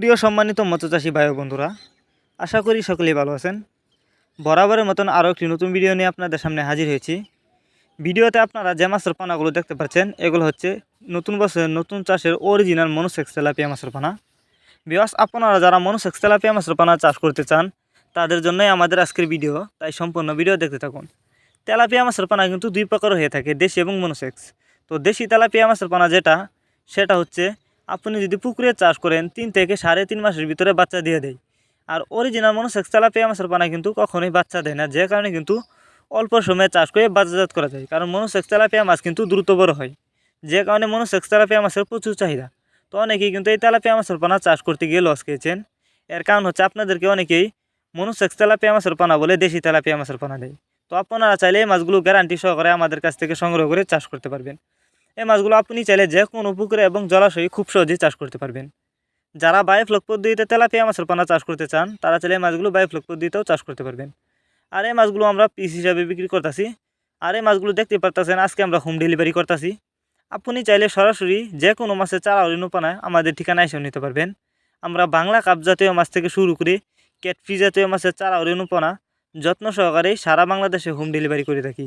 প্রিয় সম্মানিত মৎস্যচাষী ভাই বন্ধুরা আশা করি সকলেই ভালো আছেন। বরাবরের মতন আরও একটি নতুন ভিডিও নিয়ে আপনাদের সামনে হাজির হয়েছি। ভিডিওতে আপনারা যে মাছের পানাগুলো দেখতে পাচ্ছেন, এগুলো হচ্ছে নতুন বছরের নতুন চাষের অরিজিনাল মনোসেক্স তেলাপিয়া মাছের পানা। বিকজ আপনারা যারা মনোসেক্স তেলাপিয়া মাছের পানা চাষ করতে চান, তাদের জন্যই আমাদের আজকের ভিডিও, তাই সম্পূর্ণ ভিডিও দেখতে থাকুন। তেলাপিয়া মাছের পানা কিন্তু দুই প্রকার হয়ে থাকে, দেশি এবং মনোসেক্স। তো দেশি তেলাপিয়া মাছের পানা যেটা, সেটা হচ্ছে আপনি যদি পুকুরে চাষ করেন, তিন থেকে সাড়ে তিন মাসের ভিতরে বাচ্চা দিয়ে দেয়। আর অরিজিনাল মনোসেক্স তেলাপিয়া মাছের পানা কিন্তু কখনোই বাচ্চা দেয় না, যে কারণে কিন্তু অল্প সময়ে চাষ করে বাজারজাত করা যায়। কারণ মনোসেক্স তেলাপিয়া মাছ কিন্তু দ্রুত বড় হয়, যে কারণে মনোসেক্স তেলাপিয়া মাছের প্রচুর চাহিদা। তো অনেকেই কিন্তু এই তেলাপিয়া মাছের পানা চাষ করতে গিয়ে লস খেয়েছেন। এর কারণ হচ্ছে আপনাদেরকে অনেকেই মনোসেক্স তেলাপিয়া মাছের পানা বলে দেশি তেলাপিয়া মাছের পানা দেয়। তো আপনারা চাইলে এই মাছগুলো গ্যারান্টি সহকারে আমাদের কাছ থেকে সংগ্রহ করে চাষ করতে পারবেন। এই মাছগুলো আপনি চাইলে যে কোনো পুকুরে এবং জলাশয়ে খুব সহজেই চাষ করতে পারবেন। যারা বায়োফ্লক পদ্ধতিতে তেলাপিয়া মাছের পানা চাষ করতে চান, তারা চাইলে এই মাছগুলো বায়োফ্লক পদ্ধতিতেও চাষ করতে পারবেন। আর এই মাছগুলো আমরা পিস হিসাবে বিক্রি করতেছি। আর এই মাছগুলো দেখতে পারতেছেন, আজকে আমরা হোম ডেলিভারি করতেছি। আপনি চাইলে সরাসরি যে কোনো মাছের চারা অনুপানায় আমাদের ঠিকানায় এসে নিতে পারবেন। আমরা বাংলা কাপ জাতীয় মাছ থেকে শুরু করে ক্যাটফি জাতীয় মাছের চারা অনুপানা যত্ন সহকারে সারা বাংলাদেশে হোম ডেলিভারি করে থাকি।